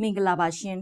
မင်္ဂလာပါရှင်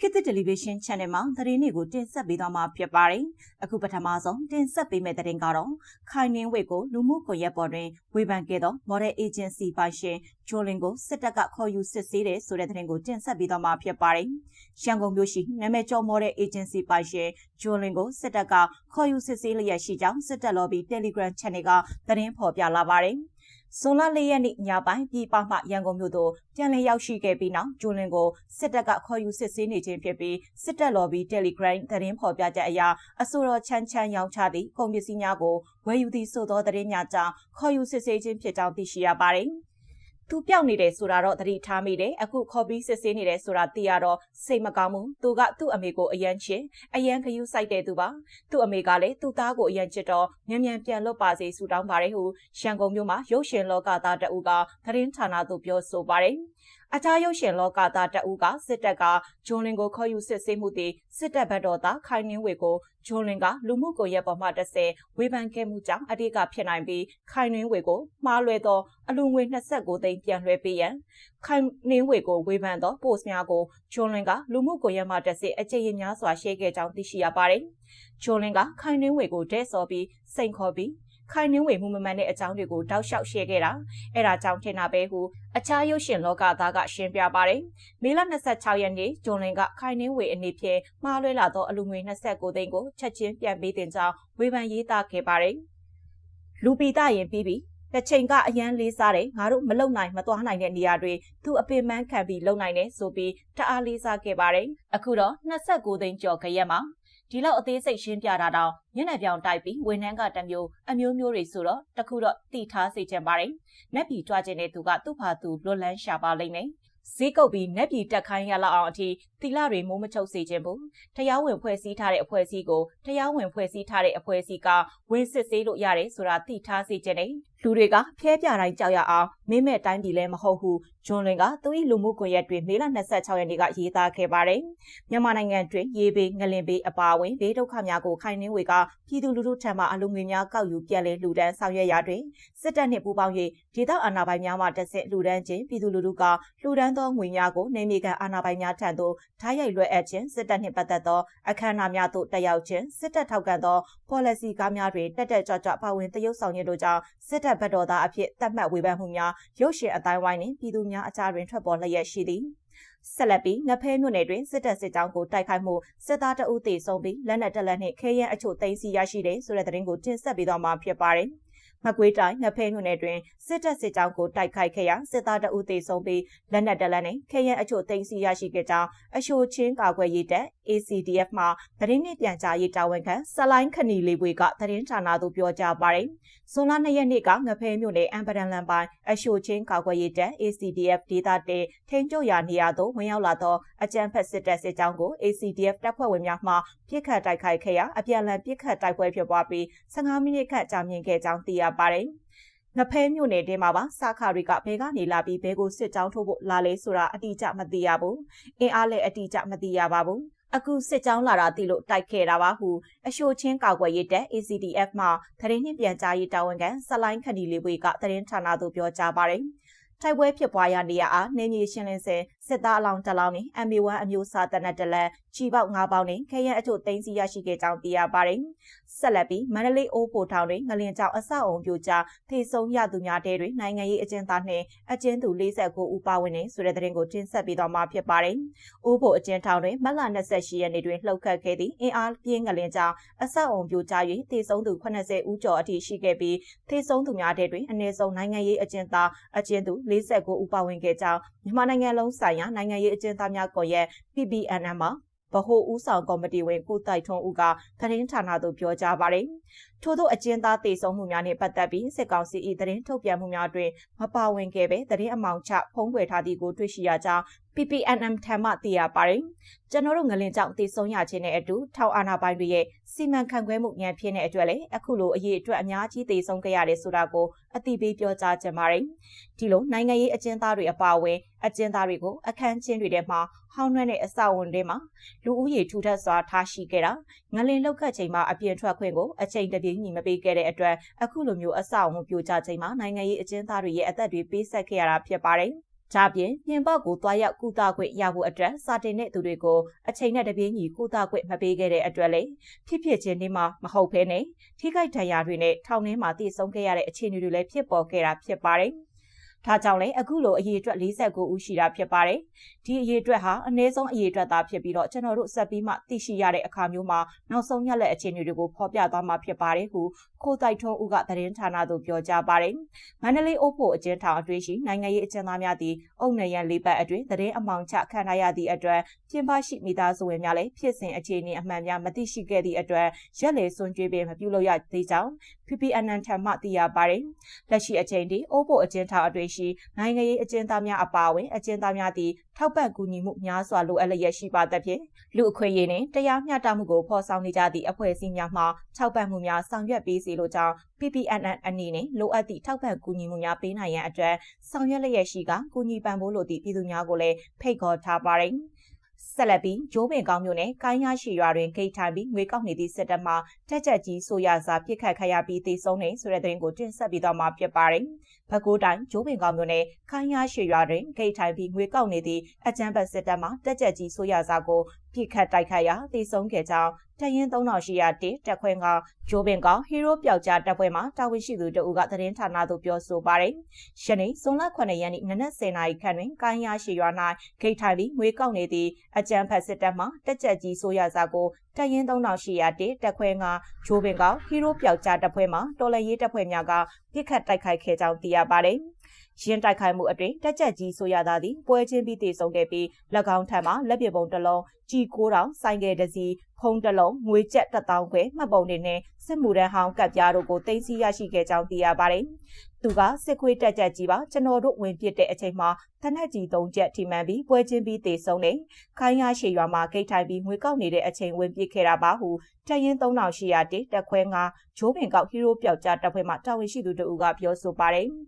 ခေတ်သစ်တယ်လီဗီရှင်း channel မှာသတင်းတွေကိုတင်ဆက်ပေးသွားမှာဖြစ်ပါတယ်။အခုပထမဆုံးတင်ဆက်ပေးမယ့်သတင်းကတော့ခိုင်နင်းဝေကိုလူမှုကွန်ရက်ပေါ်တွင်ဝေဖန်ခဲ့သော model agency ပိုင်ရှင်ဂျိုလင်ကိုစစ်တပ်ကခေါ်ယူစစ်ဆေးတဲ့ဆိုတဲ့သတင်းကိုတင်ဆက်ပေးသွားမှာဖြစ်ပါတယ်။ရန်ကုန်မြို့ရှိနာမည်ကျော် model agency ပိုင်ရှင်ဂျိုလင်ကိုစစ်တပ်ကခေါ်ယူစစ်ဆေးလျက်ရှိကြောင်းစစ်တပ် lobby Telegram channel ကသတင်းဖော်ပြလာပါတယ်။ ဇွန်လ၄ရက်နေ့ညပိုင်းပြည်ပမှရန်ကုန်မြို့သို့ပြန်လည်ရောက်ရှိခဲ့ပြီးနောက်ဂျွန်လင်ကိုစစ်တပ်ကခေါ်ယူစစ်ဆေးနေခြင်းဖြစ်ပြီးစစ်တပ် lobby Telegram သတင်းဖော်ပြချက်အရအဆိုတော်ချမ်းချမ်းရောင်းချသည့်ကုန်ပစ္စည်းများကိုဝယ်ယူသည့်ဆိုသောသတင်းများကြောင့်ခေါ်ယူစစ်ဆေးခြင်းဖြစ်ကြောင်းသိရှိရပါတယ်။ သူပြောက်နေတယ်ဆိုတာတော့သတိထားမိတယ်အခုခေါ်ပြီးစစ်ဆေးနေတယ်ဆိုတာသိရတော့စိတ်မကောင်းဘူးသူကသူ့အမေကိုအယမ်းချစ်အယမ်းခယူးဆိုင်တဲ့သူပါသူ့အမေကလည်းသူ့သားကိုအယမ်းချစ်တော့မြန်မြန်ပြန်လွတ်ပါစေဆုတောင်းပါတယ်ဟုရန်ကုန်မြို့မှာရုပ်ရှင်လောကသားတအူကသတင်းဌာနသို့ပြောဆိုပါတယ် အခြားရုပ်ရှင်လောကသားတအူးကစစ်တပ်ကဂျွန်လင်ကိုခေါ်ယူစစ်ဆေးမှုတည်စစ်တပ်ဘက်တော်သားခိုင်နှင်းဝေကိုဂျွန်လင်ကလူမှုကွန်ရက်ပေါ်မှတစ်ဆယ်ဝေဖန်ခဲ့မှုကြောင့်အတိတ်ကဖြစ်နိုင်ပြီးခိုင်နှင်းဝေကိုမှားလွဲသောအလူငွေ29သိန်းပြန်လွှဲပေးရန်ခိုင်နှင်းဝေကိုဝေဖန်သော post များကိုဂျွန်လင်ကလူမှုကွန်ရက်မှတစ်ဆယ်အကြိမ်များစွာ share ခဲ့ကြောင်းသိရှိရပါတယ်။ဂျွန်လင်ကခိုင်နှင်းဝေကိုဒဲဆော်ပြီးစိန်ခေါ်ပြီး ခိုင်နှင်းဝေမှုမမှန်တဲ့အကြောင်းတွေကိုတောက်လျှောက်ရှင်းခဲ့တာအဲ့ဒါကြောင့်ထင်တာပဲဟုအခြားရုပ်ရှင်လောကသားကရှင်းပြပါတယ်မေလ26ရက်နေ့ဂျွန်လင်ကခိုင်နှင်းဝေအနေဖြင့်မှားလွဲလာသောအလူငွေ29သိန်းကိုချက်ချင်းပြန်ပေးတင်ကြောင်းဝေဖန်ရေးသားခဲ့ပါတယ်လူပီတရင်ပြီးပြီးတစ်ချိန်ကအရန်လေးစားတယ်ငါတို့မလုံနိုင်မသွားနိုင်တဲ့နေရာတွေသူအပင်ပန်းခံပြီးလုံနိုင်တယ်ဆိုပြီးတအားလေးစားခဲ့ပါတယ်အခုတော့29သိန်းကျော်ခရက်မှာ ဒီလောက်အသေးစိတ်ရှင်းပြတာတော့ညနေပြောင်တိုက်ပြီးဝန်ထမ်းကတမျိုးအမျိုးမျိုးတွေဆိုတော့တခုတော့တိထားစေချင်ပါတယ်။နက်ပြီးကြွားခြင်းတဲ့သူကသူ့ဖာသူလွတ်လန်းရှာပါလိမ့်မယ်။ဈေးကုတ်ပြီးနက်ပြည်တက်ခိုင်းရလောက်အောင်အထိတီလာတွေမိုးမချုပ်စေခြင်းဘူးတရားဝင်ဖွဲ့စည်းထားတဲ့အဖွဲ့အစည်းကိုတရားဝင်ဖွဲ့စည်းထားတဲ့အဖွဲ့အစည်းကဝင်စစ်ဆေးလို့ရတယ်ဆိုတာသိထားစေခြင်းနဲ့လူတွေကဖျဲပြတိုင်းကြောက်ရအောင်မင်းမဲ့တိုင်းပြည်လည်းမဟုတ်ဘူးဂျွန်လင်ကသူ၏လူမှုကွန်ရက်တွင်မေလ26ရက်နေ့ကရေးသားခဲ့ပါတယ်မြန်မာနိုင်ငံတွင်ရေဘေးငလင်ဘေးအပါအဝင်ဘေးဒုက္ခများကိုခိုင်နှင်းဝေကပြည်သူလူထုထံမှအလုံငွေများကောက်ယူပြန်လည်လှူဒန်းဆောင်ရွက်ရာတွင်စစ်တပ်နှင့်ပူးပေါင်း၍ဒေသအာဏာပိုင်များမှတက်ဆက်လှူဒန်းခြင်းပြည်သူလူထုကလှူဒန်းသောငွေများကိုနေမြေကန်အာဏာပိုင်များထံသို့ထားရိုက်လွှဲအပ်ခြင်းစစ်တပ်နှင့်ပတ်သက်သောအခမ်းအနားများသို့တက်ရောက်ခြင်းစစ်တပ်ထောက်ခံသော policy ကားများတွင်တက်တက်ကြွကြွပါဝင်တရုတ်ဆောင်ရည်တို့ကြောင့်စစ်တပ်ဘက်တော်သားအဖြစ်သတ်မှတ်ဝေဖန်မှုများရုပ်ရှင်အတိုင်းဝိုင်းနှင့်ပြည်သူများအကြားတွင်ထွက်ပေါ်လျက်ရှိသည်ဆက်လက်ပြီးငဖဲမြို့နယ်တွင်စစ်တပ်စစ်ကြောင်းကိုတိုက်ခိုက်မှုစစ်သားတအုပ်သေဆုံးပြီးလက်နက်တလက်နှင့်ခဲယမ်းအချို့သိမ်းဆည်းရရှိတဲ့ဆိုတဲ့သတင်းကိုတင်ဆက်ပေးသွားမှာဖြစ်ပါတယ်။ မကွေးတိုင်းငဖဲမြို့နယ်တွင်စစ်တပ်စစ်ကြောင်းကိုတိုက်ခိုက်ခဲ့ရာစစ်သားတအုပ်သေဆုံးပြီးလက်နက်တလက်နဲ့ခဲယမ်းအချို့သိမ်းဆည်းရရှိခဲ့ကြောင်းအရှိုချင်းကာကွယ်ရေးတပ် ACDF မှသတင်းနှင့်ပြန်ကြားရေးတာဝန်ခံဆလိုင်းခနီလေးပွေကသတင်းဌာနသို့ပြောကြားပါတယ်။ဇွန်လ2ရက်နေ့ကငဖဲမြို့နယ်အမ်ပဒန်လန်ပိုင်းအရှိုချင်းကာကွယ်ရေးတပ် ACDF ဒေသတဲထိန်းချုပ်ရာနေရာသို့ဝင်ရောက်လာသောအကြမ်းဖက်စစ်တပ်စစ်ကြောင်းကို ACDF တပ်ဖွဲ့ဝင်များမှပြစ်ခတ်တိုက်ခိုက်ခဲ့ရာအပြန်အလှန်ပြစ်ခတ်တိုက်ပွဲဖြစ်ပွားပြီး15မိနစ်ခန့်ကြာမြင့်ခဲ့ကြောင်းသိရပါတယ်။ငဖဲမြို့နယ်ထဲမှာပါစာခါတွေကဘဲကနေလာပြီးဘဲကိုစစ်ကြောင်းထိုးဖို့လာလဲဆိုတာအတိအကျမသိရဘူး။အင်းအားလည်းအတိအကျမသိရပါဘူး။အခုစစ်ကြောင်းလာတာသိလို့တိုက်ခဲ့တာပါဟုအရှိုချင်းကောက်ွယ်ရေးတပ် ACDF မှသတင်းနှင့်ပြန်ကြားရေးတာဝန်ခံဆလိုင်းခဏီလေးပွေကသတင်းဌာနသို့ပြောကြားပါတယ်။ တိုက်ပွဲဖြစ်ပွားရာနေရာအားနေမြေရှင်းလင်းစဉ်စစ်သားအလောင်းတစ်လောင်းနဲ့ MB1 အမျိုးအစားတပ်နက်တလက်ချီပေါက်၅ပေါင်းနဲ့ခရမ်းအချို့သိမ်းဆီးရရှိခဲ့ကြောင်းသိရပါတယ်။ဆက်လက်ပြီးမန္တလေးအိုးပိုထောင်တွင်ငလင်ကြောင်အဆောက်အုံပြိုကျထိဆုံးရသူများတဲတွင်နိုင်ငံရေးအကျဉ်းသားနှင့်အကျဉ်းသူ49ဦးပါဝင်နေဆိုတဲ့သတင်းကိုတင်ဆက်ပေးသွားမှာဖြစ်ပါတယ်။အိုးပိုအကျဉ်းထောင်တွင်မတ်လ28ရက်နေ့တွင်လှုပ်ခတ်ခဲ့သည့်အင်အားပြင်းငလင်ကြောင်အဆောက်အုံပြိုကျ၍ထိဆုံးသူ80ဦးကျော်အထိရှိခဲ့ပြီးထိဆုံးသူများတဲတွင်အနည်းဆုံးနိုင်ငံရေးအကျဉ်းသားအကျဉ်းသူ49ဦးပါဝင်ခဲ့ကြောင်းမြန်မာနိုင်ငံလုံးဆိုင်ရာနိုင်ငံရေးအကျဉ်းသားများကွန်ရက် PBNM မှာဗဟိုဦးဆောင်ကော်မတီဝင်ကိုတိုက်ထွန်းဦးကသတင်းဌာနသို့ပြောကြားပါတယ်။ထို့သောအကျဉ်းသားတေဆုံးမှုများနှင့်ပတ်သက်ပြီးစစ်ကောင်စီ၏သတင်းထုတ်ပြန်မှုများတွင်မပါဝင်ခဲ့ပဲသတင်းအမောင်ချဖုံးကွယ်ထားသည့်ကိုတွေ့ရှိရကြောင်း PPNM ထံမှသိရပါတယ်။ကျွန်တော်တို့ငလင်ကြောင့်တည်ဆုံးရခြင်းနဲ့အတူထောက်အာဏာပိုင်တွေရဲ့စီမံခန့်ခွဲမှုဉာဏ်ဖြစ်တဲ့အတွက်လည်းအခုလိုအရေးအတွက်အများကြီးတည်ဆုံးခဲ့ရတယ်ဆိုတာကိုအသိပေးပြောကြားချင်ပါတယ်။ဒီလိုနိုင်ငံရေးအကျဉ်းသားတွေအပါအဝင်အကျဉ်းသားတွေကိုအခန်းချင်းတွေထဲမှာဟောင်းနှွဲ့တဲ့အဆောက်အုံတွေမှာလူဦးရေထူထပ်စွာထားရှိခဲ့တာငလင်လောက်ခတ်ချိန်မှာအပြင်ထွက်ခွင့်ကိုအချိန်တပြေးညီမပေးခဲ့တဲ့အတွက်အခုလိုမျိုးအဆောက်အုံပြိုကျချိန်မှာနိုင်ငံရေးအကျဉ်းသားတွေရဲ့အသက်တွေပေးဆက်ခဲ့ရတာဖြစ်ပါတယ်။။ဒါပြင်ပြင်ပကိုတွားရောက်ကုသခွင့်ရဖို့အတွက်စာတင်တဲ့သူတွေကိုအချိန်နဲ့တပြေးညီကုသခွင့်မပေးခဲ့တဲ့အတွက်လေဖြစ်ဖြစ်ချင်းဒီမှာမဟုတ်ဘဲနဲ့ထိခိုက်ဒဏ်ရာတွေနဲ့ထောင်ထဲမှာတည်ဆုံခဲ့ရတဲ့အခြေအနေတွေလည်းဖြစ်ပေါ်ခဲ့တာဖြစ်ပါတယ်။ ဒါကြောင့်လည်းအခုလိုအရေးအတွက်49ဦးရှိတာဖြစ်ပါတယ်။ဒီအရေးအတွက်ဟာအနည်းဆုံးအရေးအတွက်သာဖြစ်ပြီးတော့ကျွန်တော်တို့ဆက်ပြီးမှသိရှိရတဲ့အခါမျိုးမှာနောက်ဆုံးရက်လက်အခြေအနေတွေကိုဖော်ပြသွားမှာဖြစ်ပါတယ်ဟုကိုတိုက်ထွန်းဦးကသတင်းဌာနသို့ပြောကြားပါတယ်။မန္တလေးအုပ်ဖို့အကျဉ်းထောင်အတွင်းရှိနိုင်ငံရေးအကျဉ်းသားများသည့်အုပ်နယ်ရန်လေးပတ်အတွင်းသတင်းအမောင်ချခံထားရသည့်အတွက်ပြင်ပရှိမိသားစုဝင်များလည်းဖြစ်စဉ်အခြေအနေအမှန်များမသိရှိခဲ့သည့်အတွက်ရက်လေစွန့်ကြွေးပင်မပြုလုပ်ရသေးကြောင်း PPNN ထံမှသိရပါတယ်။လက်ရှိအချိန်ထိအုပ်ဖို့အကျဉ်းထောင်အတွင်းရှိနိုင်ငံရေးအကျဉ်းသားများအပါအဝင်အကျဉ်းသားများသည်ထောက်ပံ့ကူညီမှုများစွာလိုအပ်လျက်ရှိပါသဖြင့်လူအခွင့်အရေးနှင့်တရားမျှတမှုကိုဖော်ဆောင်နေကြသည့်အဖွဲ့အစည်းများမှထောက်ပံ့မှုများဆောင်ရွက်ပေးစီလိုကြောင်း PPNN အနေနဲ့လိုအပ်သည့်ထောက်ပံ့ကူညီမှုများပေးနိုင်ရန်အတွက်ဆောင်ရွက်လျက်ရှိကကူညီပံ့ပိုးလိုသည့်ပြည်သူများကိုလည်းဖိတ်ခေါ်ထားပါတယ်။ ဆက်လက်ပြီးဂျိုးပင်ကောင်းမျိုးနဲ့ကိုင်းရရှိရွာတွင်ဂိတ်ထိုင်ပြီးငွေကောက်နေသည့်စစ်တပ်မှတက်ချက်ကြီးဆိုရစာပြစ်ခတ်ခရပြီးတေဆုံးနေဆိုတဲ့သတင်းကိုတင်ဆက်ပြီးတော့မှာဖြစ်ပါတယ်။ဘကိုးတိုင်းဂျိုးပင်ကောင်းမျိုးနဲ့ကိုင်းရရှိရွာတွင်ဂိတ်ထိုင်ပြီးငွေကောက်နေသည့်အကြမ်းဖက်စစ်တပ်မှတက်ချက်ကြီးဆိုရစာကိုပြစ်ခတ်တိုက်ခတ်ရာတေဆုံးခဲ့ကြောင်း တရင်3800တက်ခွဲကဂျိုးပင်ကဟီးရိုးပျောက်ကြားတပ်ဖွဲ့မှတာဝန်ရှိသူတအုပ်ကသတင်းဌာနသို့ပြောဆိုပါတယ်။ယနေ့ဇွန်လ9ရက်နေ့နနက်10:00နာရီခန့်တွင်ကိုင်းရရှိရွာ၌ဂိတ်ထိုင်ပြီးငွေကောက်နေသည့်အကြမ်းဖက်စစ်တပ်မှတက်ကြက်ကြီးဆိုရစာကိုတရင်3800တက်ခွဲကဂျိုးပင်ကဟီးရိုးပျောက်ကြားတပ်ဖွဲ့မှတော်လရေးတပ်ဖွဲ့များကပြစ်ခတ်တိုက်ခိုက်ခဲ့ကြောင်းသိရပါတယ်။ ရင်တိုက်ခိုက်မှုအတွင်းတက်ကြက်ကြီးဆိုရသားသည်ပွဲချင်းပြီးတည်ဆုံခဲ့ပြီး၎င်းထံမှလက်ပစ်ပုံတစ်လုံးကြီး9000ဆိုင်ကယ်တစ်စီးဖုံးတစ်လုံးငွေကျပ်1000ခွဲမှတ်ပုံတွေနဲ့စစ်မှုထမ်းဟောင်းကပ်ပြားတို့ကိုတင်စီရရှိခဲ့ကြောင်းသိရပါတယ်။သူကစစ်ခွေးတက်ကြက်ကြီးပါကျွန်တော်တို့ဝင်ပစ်တဲ့အချိန်မှာတနက်ကြီး၃ချက်ထိမှန်ပြီးပွဲချင်းပြီးတည်ဆုံနေခိုင်းရရှေရွာမှာဂိတ်ထိုင်ပြီးငွေကောက်နေတဲ့အချိန်ဝင်ပစ်ခဲ့တာပါဟုတရင်3800တက်ခွဲငါဂျိုးပင်ကောက်ဟီးရိုးပျောက်ကြားတပ်ဖွဲ့မှတာဝန်ရှိသူတို့ကပြောဆိုပါတယ်။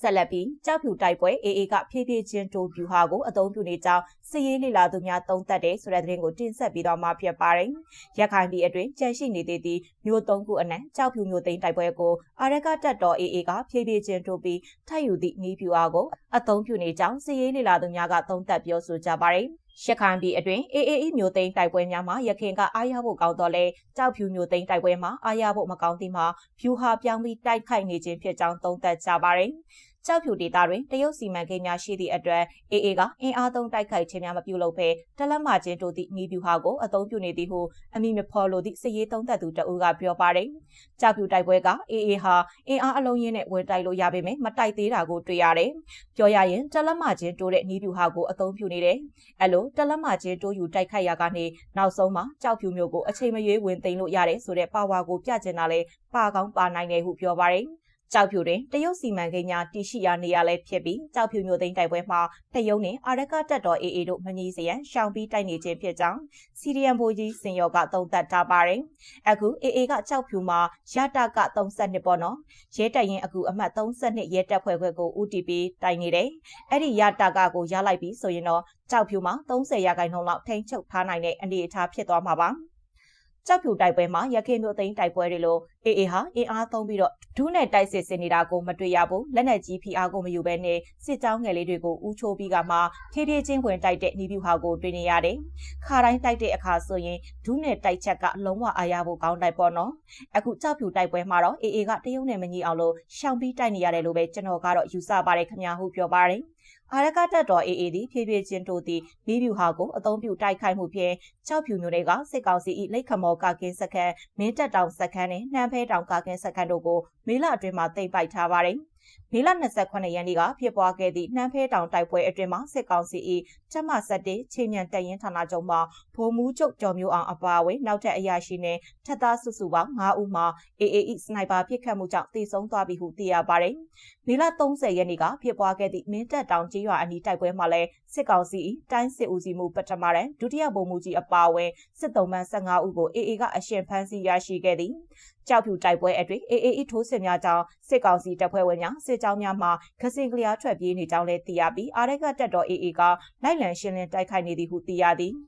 ဆက်လက်ပြီးကြောက်ဖြူတိုက်ပွဲ AA ကဖြည်းဖြည်းချင်းတိုးပြူဟာကိုအသုံးပြုနေကြောင်းစစ်ရေးလေလာသူများသုံးသပ်တယ်ဆိုတဲ့သတင်းကိုတင်ဆက်ပြီးတော့မှဖြစ်ပါတယ်။ရခိုင်ပြည်အတွင်းကြန့်ရှိနေသေးသည့်မြို့သုံးခုအနက်ကြောက်ဖြူမြို့သိမ်းတိုက်ပွဲကိုအာရကတပ်တော် AA ကဖြည်းဖြည်းချင်းတိုးပြီးထပ်ယူသည့်နီးပြူဟာကိုအသုံးပြုနေကြောင်းစစ်ရေးလေလာသူများကသုံးသပ်ပြောဆိုကြပါတယ်။ ရခိုင်ပြည်အတွင်း AAE မျိုးသိန်းတိုက်ပွဲများမှာရခင်ကအားရဖို့ကောင်းတော့လဲကြောက်ဖြူမျိုးသိန်းတိုက်ပွဲမှာအားရဖို့မကောင်းသည့်မှာဖြူဟာပြောင်းပြီးတိုက်ခိုက်နေခြင်းဖြစ်ကြောင်းသုံးသပ်ကြပါတယ်။ကြောက်ဖြူဒေသတွင်တရုတ်စီမံကိန်းများရှိသည့်အတွက် AA ကအင်အားသုံးတိုက်ခိုက်ခြင်းများမပြုလုပ်ဘဲတလက်မချင်းတို့သည့်နီးဗျူဟာကိုအသုံးပြုနေသည်ဟုအမိမဖော်လိုသည့်စစ်ရေးသုံးသပ်သူတအူးကပြောပါတယ်။ကြောက်ဖြူတိုက်ပွဲက AA ဟာအင်အားအလုံးရင်းနဲ့ဝင်တိုက်လို့ရပေမဲ့မတိုက်သေးတာကိုတွေ့ရတယ်။ပြောရရင်တလက်မချင်းတိုးတဲ့နီးဗျူဟာကိုအသုံးပြုနေတယ်။အဲလိုတလက်မချင်းတိုးယူတိုက်ခိုက်ရကနေနောက်ဆုံးမှာကြောက်ဖြူမျိုးကိုအချိန်မရွေးဝင်သိမ်းလို့ရတယ်ဆိုတဲ့ပါဝါကိုပြကျင်တာလဲပါကောင်းပါနိုင်တယ်ဟုပြောပါတယ်။ ကြောက်ဖြူတွင်တရုတ်စီမံကိန်းများတည်ရှိရာနေရာလည်းဖြစ်ပြီးကြောက်ဖြူမျိုးသိန်းတိုက်ပွဲမှာတရုတ်နှင့်အာရကတပ်တော် AA တို့မငြီးစရန်ရှောင်ပြီးတိုက်နေခြင်းဖြစ်ကြောင်းစီရီယံဘိုကြီးစင်ရောကသုံးသပ်ထားပါတယ်။အခု AA ကကြောက်ဖြူမှာရတာက32ပေါ့နော်။ရဲတပ်ရင်အခုအမှတ်32ရဲတပ်ဖွဲ့ခွဲကို UTP တိုက်နေတယ်။အဲ့ဒီရတာကကိုရလိုက်ပြီးဆိုရင်တော့ကြောက်ဖြူမှာ30ရာခိုင်နှုန်းလောက်ထိန်းချုပ်ထားနိုင်တဲ့အနေအထားဖြစ်သွားမှာပါ။ ကြောက်ဖြူတိုက်ပွဲမှာရခိုင်မြို့သိမ်းတိုက်ပွဲတွေလိုအေအေဟာအင်အားသုံးပြီးတော့ဒူးနဲ့တိုက်စစ်ဆင်နေတာကိုမတွေ့ရဘူးလက်နက်ကြီးဖိအားကိုမယူဘဲနဲ့စစ်ကြောင်းငယ်လေးတွေကိုဥချိုးပြီးကမှဖြည်းဖြည်းချင်းဝင်တိုက်တဲ့နီးပြူဟာကိုတွေ့နေရတယ်ခါတိုင်းတိုက်တဲ့အခါဆိုရင်ဒူးနဲ့တိုက်ချက်ကလုံးဝအားရဖို့ကောင်းတိုက်ပေါ့နော်အခုကြောက်ဖြူတိုက်ပွဲမှာတော့အေအေကတရုတ်နဲ့မညီအောင်လို့ရှောင်ပြီးတိုက်နေရတယ်လို့ပဲကျွန်တော်ကတော့ယူဆပါတယ်ခင်ဗျာဟုပြောပါတယ် အာရကတက်တော် AA သည်ဖြည်းဖြည်းချင်းတို့သည့်လီးဗျူဟာကိုအသုံးပြုတိုက်ခိုက်မှုဖြင့်ကြောက်ဖြူမျိုးတွေကစစ်ကောင်စီ၏လက်ခမောကာကင်းစခန်းမင်းတက်တောင်စခန်းနှင့်နှမ်းဖဲတောင်ကာကင်းစခန်းတို့ကိုမေလအတွင်းမှာတိတ်ပိုက်ထားပါတယ်။ မေလ28ရက်နေ့ကဖြစ်ပွားခဲ့သည့်နှမ်းဖဲတောင်တိုက်ပွဲအတွင်းမှာစစ်ကောင်စီ၏ချက်မဆက်တေးချိန်မြန်တပ်ရင်းဌာနချုပ်မှဗိုလ်မှူးချုပ်ကျော်မျိုးအောင်အပါအဝင်နောက်ထပ်အရာရှိနဲ့ထပ်သားစုစုပေါင်း9ဦးမှာ AAE စနိုက်ပါပစ်ခတ်မှုကြောင့်သေဆုံးသွားပြီဟုသိရပါတယ်။မေလ30ရက်နေ့ကဖြစ်ပွားခဲ့သည့်မင်းတပ်တောင်ကျေးရွာအနီးတိုက်ပွဲမှာလည်းစစ်ကောင်စီ၏တိုင်းစစ်ဦးစီးမှုပထမရန်ဒုတိယဗိုလ်မှူးကြီးအပါအဝင်စစ်သုံးပန်း15ဦးကို AA ကအရှင်ဖမ်းဆီးရရှိခဲ့သည် ကြောက်ဖြူတိုက်ပွဲအတွင်း AAE ထိုးစစ်များကြောင့်စစ်ကောင်စီတပ်ဖွဲ့ဝင်များစစ်ကြောင်းများမှခစင်ကလျားထွက်ပြေးနေကြောင်းလည်းသိရပြီးအာရကတပ်တော် AA ကလိုက်လံရှင်းလင်းတိုက်ခိုက်နေသည်ဟုသိရသည်။